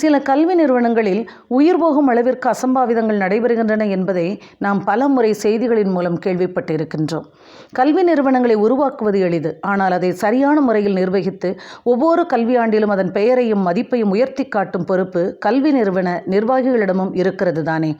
சில கல்வி நிறுவனங்களில் உயிர் போகும் அளவிற்கு அசம்பாவிதங்கள் நடைபெறுகின்றன என்பதை நாம் பல முறை செய்திகளின் மூலம் கேள்விப்பட்டிருக்கின்றோம். கல்வி நிறுவனங்களை உருவாக்குவது எளிது. ஆனால் அதை சரியான முறையில் நிர்வகித்து ஒவ்வொரு கல்வியாண்டிலும் அதன் பெயரையும் மதிப்பையும் உயர்த்தி காட்டும் பொறுப்பு கல்வி நிறுவன நிர்வாகிகளிடமும் இருக்கிறது தானே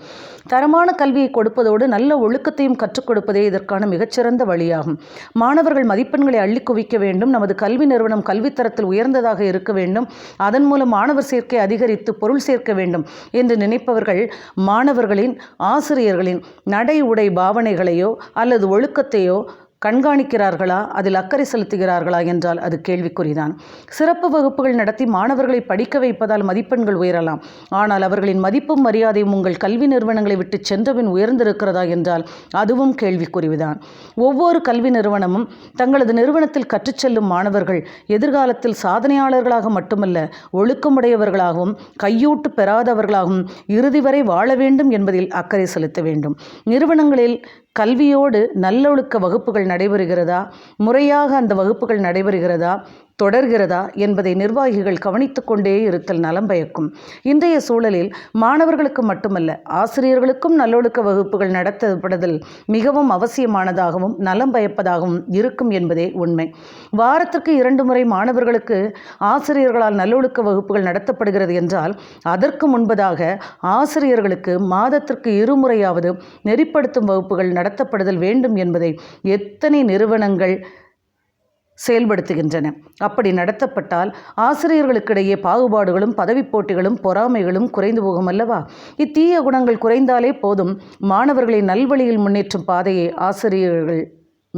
தரமான கல்வியை கொடுப்பதோடு நல்ல ஒழுக்கத்தையும் கற்றுக் கொடுப்பதே இதற்கான மிகச்சிறந்த வழியாகும். மாணவர்கள் மதிப்பெண்களை அள்ளி குவிக்க வேண்டும். நமது கல்வி நிறுவனம் கல்வித்தரத்தில் உயர்ந்ததாக இருக்க வேண்டும். அதன் மூலம் மாணவர் சேர்க்கை அதிக சேகரித்து பொருள் சேர்க்க வேண்டும் என்று நினைப்பவர்கள் மாணவர்களின் ஆசிரியர்களின் நடை உடை பாவனைகளையோ அல்லது ஒழுக்கத்தையோ கண்காணிக்கிறார்களா? அதில் அக்கறை செலுத்துகிறார்களா? என்றால் அது கேள்விக்குறிதான். சிறப்பு வகுப்புகள் நடத்தி மாணவர்களை படிக்க வைப்பதால் மதிப்பெண்கள் உயரலாம். ஆனால் அவர்களின் மதிப்பும் மரியாதையும் உங்கள் கல்வி நிறுவனங்களை விட்டு சென்றபின் உயர்ந்திருக்கிறதா என்றால் அதுவும் கேள்விக்குறிவுதான் ஒவ்வொரு கல்வி நிறுவனமும் தங்களது நிறுவனத்தில் கற்றுச்செல்லும் மாணவர்கள் எதிர்காலத்தில் சாதனையாளர்களாக மட்டுமல்ல ஒழுக்கமுடையவர்களாகவும் கையூட்டு பெறாதவர்களாகவும் இறுதி வரை வாழ வேண்டும் என்பதில் அக்கறை செலுத்த வேண்டும். நிறுவனங்களில் கல்வியோடு நல்லொழுக்க வகுப்புகள் நடைபெறுகிறதா? முறையாக அந்த வகுப்புகள் நடைபெறுகிறதா? தொடர்கிறதா? என்பதை நிர்வாகிகள் கவனித்து கொண்டே இருத்தல் நலம் பயக்கும். இன்றைய சூழலில் மாணவர்களுக்கு மட்டுமல்ல ஆசிரியர்களுக்கும் நல்லொழுக்க வகுப்புகள் நடத்தப்படுதல் மிகவும் அவசியமானதாகவும் நலம் பயப்பதாகவும் இருக்கும் என்பதே உண்மை. வாரத்திற்கு இரண்டு முறை மாணவர்களுக்கு ஆசிரியர்களால் நல்லொழுக்க வகுப்புகள் நடத்தப்படுகிறது என்றால் அதற்கு முன்பதாக ஆசிரியர்களுக்கு மாதத்திற்கு இருமுறையாவது நெறிப்படுத்தும் வகுப்புகள் நடத்தப்படுதல் வேண்டும் என்பதை எத்தனை நிறுவனங்கள் செயல்படுத்துகின்றன. அப்படி நடத்தப்பட்டால் ஆசிரியர்களுக்கிடையே பாகுபாடுகளும் பதவி போட்டிகளும் பொறாமைகளும் குறைந்து போகும் அல்லவா? இத்தீய குணங்கள் குறைந்தாலே போதும். மாணவர்களை நல்வழியில் முன்னேற்றும் பாதையை ஆசிரியர்கள்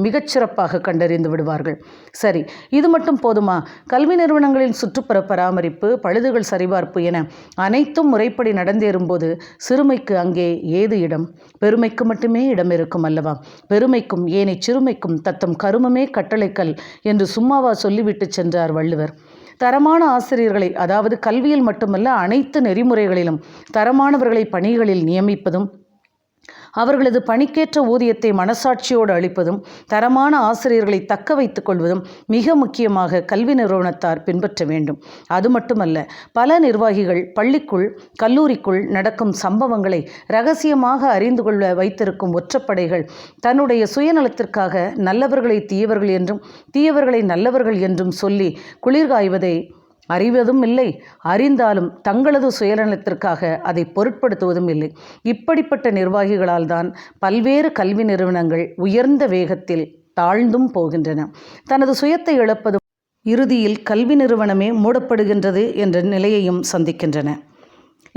மிகச்சிறப்பாக கண்டறிந்து விடுவார்கள். சரி இது மட்டும் போதுமா? கல்வி நிறுவனங்களின் சுற்றுப்புற பராமரிப்பு பழுதுகள் சரிபார்ப்பு என அனைத்தும் முறைப்படி நடந்தேறும்போது சிறுமைக்கு அங்கே ஏது இடம்? பெருமைக்கு மட்டுமே இடம் இருக்கும் அல்லவா? பெருமைக்கும் ஏனை சிறுமைக்கும் தத்தம் கருமமே கட்டளைக்கல் என்று சும்மாவா சொல்லிவிட்டு சென்றார் வள்ளுவர். தரமான ஆசிரியர்களை அதாவது கல்வியில் மட்டுமல்ல அனைத்து நெறிமுறைகளிலும் தரமானவர்களை பணிகளில் நியமிப்பதும் அவர்களது பணிக்கேற்ற ஊதியத்தை மனசாட்சியோடு அளிப்பதும் தரமான ஆசிரியர்களை தக்க வைத்துக் கொள்வதும் மிக முக்கியமாக கல்வி நிறுவனத்தார் பின்பற்ற வேண்டும். அது மட்டுமல்ல பல நிர்வாகிகள் பள்ளிக்குள் கல்லூரிக்குள் நடக்கும் சம்பவங்களை ரகசியமாக அறிந்து கொள்ள வைத்திருக்கும் ஒற்றப்படைகள் தன்னுடைய சுயநலத்திற்காக நல்லவர்களை தீயவர்கள் என்றும் தீயவர்களை நல்லவர்கள் என்றும் சொல்லி குளிர்காய்வதை அறிவதும் இல்லை. அறிந்தாலும் தங்களது சுயநலத்திற்காக அதை பொருட்படுத்துவதும் இல்லை. இப்படிப்பட்ட நிர்வாகிகளால் தான் பல்வேறு கல்வி நிறுவனங்கள் உயர்ந்த வேகத்தில் தாழ்ந்தும் போகின்றன. தனது சுயத்தை இழப்பதும் இறுதியில் கல்வி நிறுவனமே மூடப்படுகின்றது என்ற நிலையையும் சந்திக்கின்றன.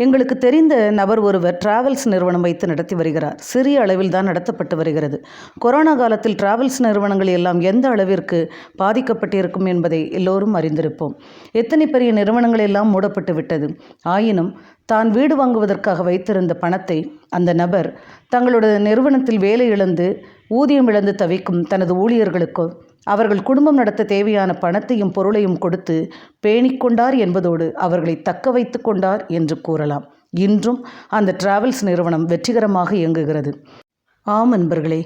எங்களுக்கு தெரிந்த நபர் ஒருவர் டிராவல்ஸ் நிறுவனம் வைத்து நடத்தி வருகிறார். சிறிய அளவில் தான் நடத்தப்பட்டு வருகிறது. கொரோனா காலத்தில் டிராவல்ஸ் நிறுவனங்கள் எல்லாம் எந்த அளவிற்கு பாதிக்கப்பட்டிருக்கும் என்பதை எல்லோரும் அறிந்திருப்போம். எத்தனை பெரிய நிறுவனங்கள் எல்லாம் மூடப்பட்டு விட்டது. ஆயினும் தான் வீடு வாங்குவதற்காக வைத்திருந்த பணத்தை அந்த நபர் தங்களோட நிறுவனத்தில் வேலை இழந்து ஊதியம் இழந்து தவிக்கும் தனது ஊழியர்களுக்கோ அவர்கள் குடும்பம் நடத்த தேவையான பணத்தையும் பொருளையும் கொடுத்து பேணிக்கொண்டார் என்பதோடு அவர்களை தக்க வைத்து கொண்டார் என்று கூறலாம். இன்றும் அந்த டிராவல்ஸ் நிறுவனம் வெற்றிகரமாக இயங்குகிறது. ஆம் நண்பர்களே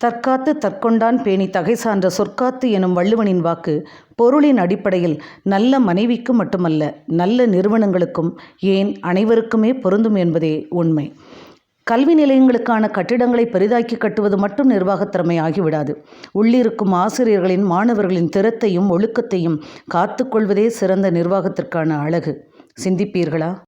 தற்காத்து தற்கொண்டான் பேணி தகை சான்ற சொற்காத்து எனும் வள்ளுவனின் வாக்கு பொருளின் அடிப்படையில் நல்ல மனைவிக்கு மட்டுமல்ல நல்ல நிறுவனங்களுக்கும் ஏன் அனைவருக்குமே பொருந்தும் என்பதே உண்மை. கல்வி நிலையங்களுக்கான கட்டிடங்களை பெரிதாக்கி கட்டுவது மட்டும் நிர்வாகத்திறமை ஆகிவிடாது உள்ளிருக்கும் ஆசிரியர்களின் மாணவர்களின் திறத்தையும் ஒழுக்கத்தையும் காத்துக்கொள்வதே சிறந்த நிர்வாகத்திற்கான அழகு. சிந்திப்பீர்களா?